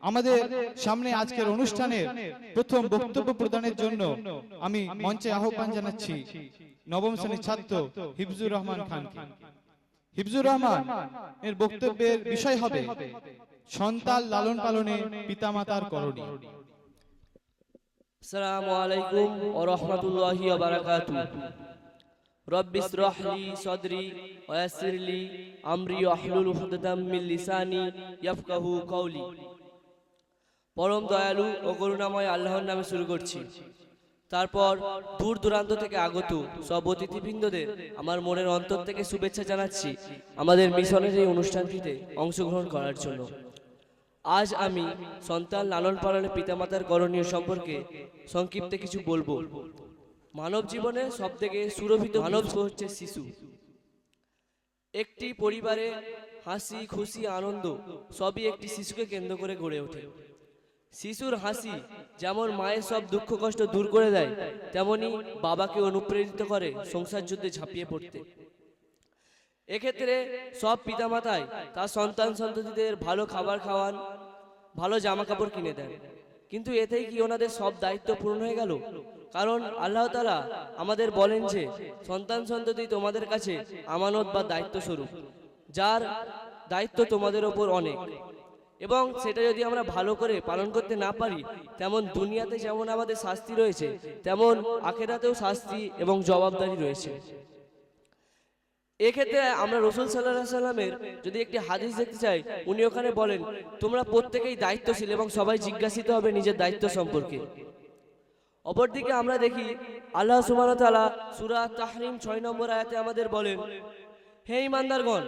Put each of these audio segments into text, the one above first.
আমাদের সামনে আজকের অনুষ্ঠানের প্রথম বক্তব্য প্রদানের জন্য আমি মঞ্চে আহ্বান জানাচ্ছি নবম শ্রেণির ছাত্র হিফজুর রহমান খান হিফজুর রহমান এর বক্তব্যের বিষয় হবে সন্তান লালন পালনে পিতামাতার করণীয় আসসালামু আলাইকুম ওয়া রাহমাতুল্লাহি ওয়া বারাকাতুহু। رب اشرح لي صدري ويسر لي أمري واحلل عقدة من لساني يفقه قولي পরম দয়ালু ও করুণাময় আল্লাহর নামে শুরু করছি তারপর দূর দূরান্ত থেকে আগত সব অতিথিবৃন্দদের আমার মনের অন্তর থেকে শুভেচ্ছা জানাচ্ছি আমাদের মিশনের এই অনুষ্ঠানটিতে অংশগ্রহণ করার জন্য আজ আমি সন্তান লালন পালনের পিতামাতার করণীয় সম্পর্কে সংক্ষিপ্তে কিছু বলবো মানব জীবনে সব থেকে সুরভিত মানব হচ্ছে শিশু। একটি পরিবারে হাসি, খুশি, আনন্দ সবই একটি শিশুকে কেন্দ্র করে গড়ে ওঠে। শিশুর হাসি যেমন মায়ের সব দুঃখ, কষ্ট দূর করে দেয়, তেমনি বাবাকে অনুপ্রেরিত করে সংসার যুদ্ধে ঝাঁপিয়ে পড়তে। এক্ষেত্রে সব পিতামাতাই তার সন্তান সন্ততিদের ভালো খাবার খাওয়ান, ভালো জামা কাপড় কিনে দেন। কিন্তু এতেই কি ওনাদের সব দায়িত্ব পূর্ণ হয়ে গেল? কারণ আল্লাহ তালা আমাদের বলেন যে, সন্তান সন্ততি তোমাদের কাছে আমানত বা দায়িত্ব স্বরূপ, যার দায়িত্ব তোমাদের ওপর অনেক। এবং সেটা যদি আমরা ভালো করে পালন করতে না পারি, তেমন দুনিয়াতে যেমন আমাদের শাস্তি রয়েছে, তেমন আখেরাতেও শাস্তি এবং জবাবদারি রয়েছে। এক্ষেত্রে আমরা রসুল সাল্লাহ সাল্লামের যদি একটি হাদিস দেখতে চাই উনি ওখানে বলেন তোমরা প্রত্যেকেই দায়িত্বশীল এবং সবাই জিজ্ঞাসিত হবে নিজের দায়িত্ব সম্পর্কে। অপরদিকে আমরা দেখি আল্লাহ সুমান তালা সুরা তাহরিম ছয় নম্বর আয়াতে আমাদের বলেন হে ইমানদারগণ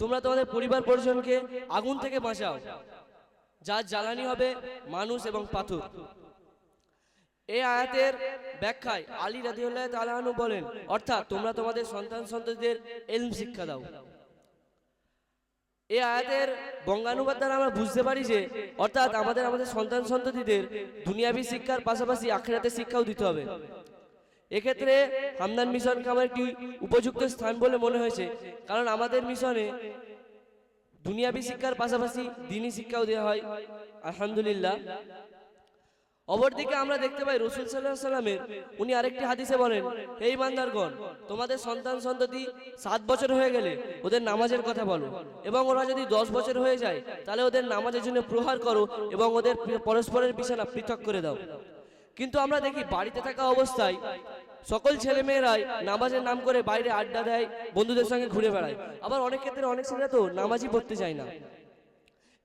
তোমরা তোমাদের পরিবার পরিজনকে আগুন থেকে বাঁচাও। যার জ্বালানি হবে মানুষ এবং পাথর। এই আয়াতের ব্যাখ্যায় আলী রাদিউল্লাহ তালাহানু বলেন, অর্থাৎ তোমরা তোমাদের সন্তান সন্ততিদের এলম শিক্ষা দাও। এই আয়াতের বঙ্গানুবাদ দ্বারা আমরা বুঝতে পারি যে, অর্থাৎ আমাদের আমাদের সন্তান সন্ততিদের দুনিয়াবী শিক্ষার পাশাপাশি আখেরাতে শিক্ষাও দিতে হবে। এক্ষেত্রে হামদান মিশনকে আমার একটি উপযুক্ত স্থান বলে মনে হয়েছে, কারণ আমাদের মিশনে দুনিয়াবী শিক্ষার পাশাপাশি দিনী শিক্ষাও দেওয়া হয়। আলহামদুলিল্লাহ। অপরদিকে আমরা দেখতে পাই রসুল সাল্লাহ সাল্লামের, উনি আরেকটি হাদিসে বলেন হে ইমানদারগণ তোমাদের সন্তান সন্ততি সাত বছর হয়ে গেলে ওদের নামাজের কথা বলো এবং ওরা যদি দশ বছর হয়ে যায়, তাহলে ওদের নামাজের জন্য প্রহার করো এবং ওদের পরস্পরের বিছানা পৃথক করে দাও। কিন্তু আমরা দেখি বাড়িতে থাকা অবস্থায় সকল ছেলে মেয়েরাই নামাজের নাম করে বাইরে আড্ডা দেয়, বন্ধুদের সঙ্গে ঘুরে বেড়ায়। আবার অনেক ক্ষেত্রে অনেক ছেলেরা তো নামাজই পড়তে চায় না।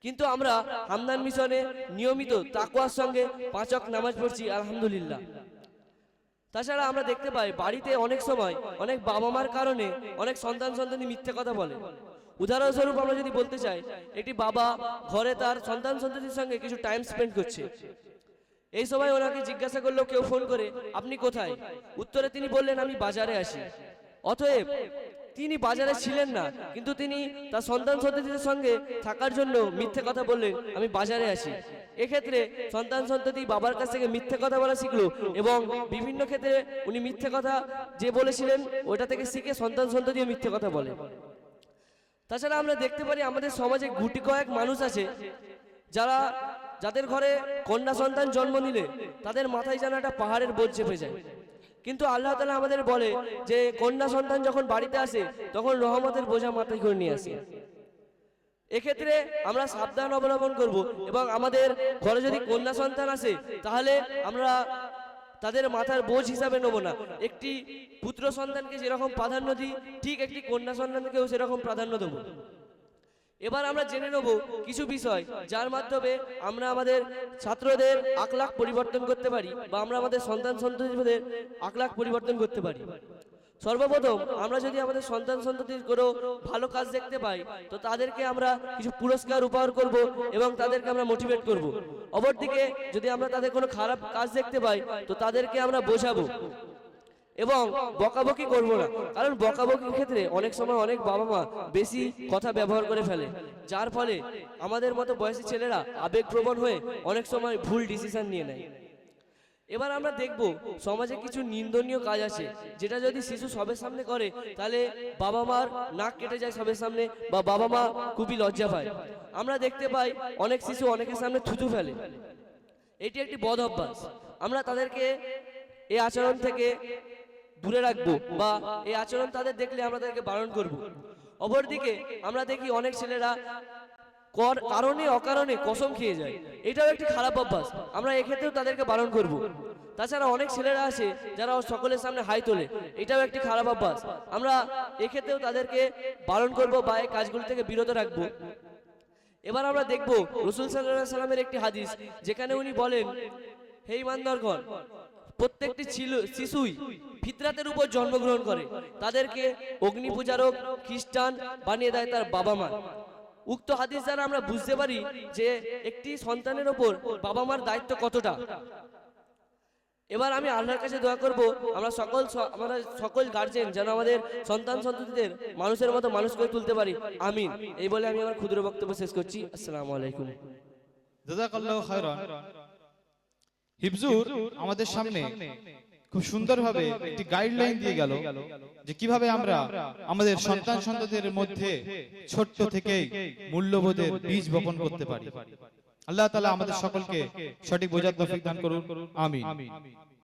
কিন্তু আমরা হামদান মিশনে নিয়মিত তাকুয়ার সঙ্গে পাঁচক নামাজ পড়ছি, আলহামদুলিল্লাহ। তাছাড়া আমরা দেখতে পাই, বাড়িতে অনেক সময় অনেক বাবা মার কারণে অনেক সন্তান সন্তানি মিথ্যে কথা বলে। উদাহরণস্বরূপ আমরা যদি বলতে চাই, একটি বাবা ঘরে তার সন্তান সন্ততির সঙ্গে কিছু টাইম স্পেন্ড করছে। এই সময় ওনাকে জিজ্ঞাসা করল, কেউ ফোন করে, আপনি কোথায়? উত্তরে তিনি বললেন, আমি বাজারে আসি। অতএব তিনি বাজারে ছিলেন না। কিন্তু তিনি তার সন্তান সন্ততিদের সঙ্গে থাকার জন্য মিথ্যে কথা বললেন, আমি বাজারে আছি। এক্ষেত্রে সন্তান সন্ততি বাবার কাছ থেকে মিথ্যে কথা বলা শিখলো এবং বিভিন্ন ক্ষেত্রে উনি মিথ্যে কথা যে বলেছিলেন ওটা থেকে শিখে সন্তান সন্ততিও মিথ্যে কথা বলে। তাছাড়া আমরা দেখতে পারি আমাদের সমাজে গুটি কয়েক মানুষ আছে, যারা যাদের ঘরে কন্যা সন্তান জন্ম নিলে তাদের মাথায় যেন একটা পাহাড়ের বোঝ চেপে যায়। কিন্তু আল্লাহ তালা আমাদের বলে যে কন্যা সন্তান যখন বাড়িতে আসে, তখন রহমতের বোঝা মাথায় করে নিয়ে আসে। এক্ষেত্রে আমরা সাবধান অবলম্বন করব এবং আমাদের ঘরে যদি কন্যা সন্তান আসে, তাহলে আমরা তাদের মাথার বোঝ হিসাবে নেব না। একটি পুত্র সন্তানকে যেরকম প্রাধান্য দিই, ঠিক একটি কন্যা সন্তানকেও সেরকম প্রাধান্য দেবো। এবার আমরা জেনে নেব কিছু বিষয়, যার মাধ্যমে আমরা আমাদের ছাত্রদের আকলাক পরিবর্তন করতে পারি বা আমরা আমাদের সন্তান সন্ততিদের আকলাক পরিবর্তন করতে পারি। সর্বপ্রথম আমরা যদি আমাদের সন্তান সন্ততির কোনো ভালো কাজ দেখতে পাই, তো তাদেরকে আমরা কিছু পুরস্কার উপহার করব এবং তাদেরকে আমরা মোটিভেট করব। অপরদিকে যদি আমরা তাদের কোনো খারাপ কাজ দেখতে পাই, তো তাদেরকে আমরা বোঝাবো। এবং বকাবকি করব না। কারণ বকাবকির ক্ষেত্রে অনেক সময় অনেক বাবা মা বেশি কথা ব্যবহার করে ফেলে। যার ফলে আমাদের মতো বয়সী ছেলেরা আবেগপ্রবণ হয়ে অনেক সময় ভুল ডিসিশন নিয়ে নেয়। এবার আমরা দেখব সমাজে কিছু নিন্দনীয় কাজ আছে, যেটা যদি শিশু সবের সামনে করে, তাহলে বাবা মার নাক কেটে যায় সবের সামনে বা বাবা মা খুবই লজ্জা পায়। আমরা দেখতে পাই অনেক শিশু অনেকের সামনে থুতু ফেলে। এটি একটি বদ অভ্যাস। আমরা তাদেরকে এই আচরণ থেকে দূরে রাখব বা এই আচরণ তাদের দেখলে আমরা তাদেরকে বারণ করব। অপরদিকে আমরা দেখি অনেক ছেলেরা কর, কারণে, অকারণে কসম খেয়ে যায়। এটাও একটি খারাপ অভ্যাস। আমরা এক্ষেত্রেও তাদেরকে বারণ করব। তাছাড়া অনেক ছেলেরা আছে যারা সকলের সামনে হাই তোলে। এটাও একটি খারাপ অভ্যাস। আমরা এক্ষেত্রেও তাদেরকে বারণ করব বা এই কাজগুলো থেকে বিরত রাখব। এবার আমরা দেখব রসুল সাল্লাহ সাল্লামের একটি হাদিস, যেখানে উনি বলেন হে ইমানদারগণ প্রত্যেকটি ছিল, শিশুই ফিতরাতের উপর জন্মগ্রহণ করে। তাদেরকে অগ্নি পূজারক খ্রিস্টান বানিয়ে দেয় তার বাবা মা। উক্ত হাদিস দ্বারা আমরা বুঝতে পারি যে একটি সন্তানের ওপর বাবা মার দায়িত্ব কতটা। এবার আমি আল্লাহর কাছে দোয়া করব, আমরা সকল আমরা সকল গার্জেন যেন আমাদের সন্তান সন্ততিদের মানুষের মতো মানুষ করে তুলতে পারি। আমিন। এই বলে আমি আমার ক্ষুদ্র বক্তব্য শেষ করছি। আসসালামু আলাইকুম। জাযাকাল্লাহু খায়রান। হিফজুর আমাদের সামনে খুব সুন্দরভাবে একটি গাইডলাইন দিয়ে গেল যে কীভাবে আমরা আমাদের সন্তান সন্তানদের মধ্যে ছোট্ট থেকে মূল্যবোধের বীজ বপন করতে পারি। আল্লাহ তালা আমাদের সকলকে সঠিক বোঝার তৌফিক দান করুন। আমিন।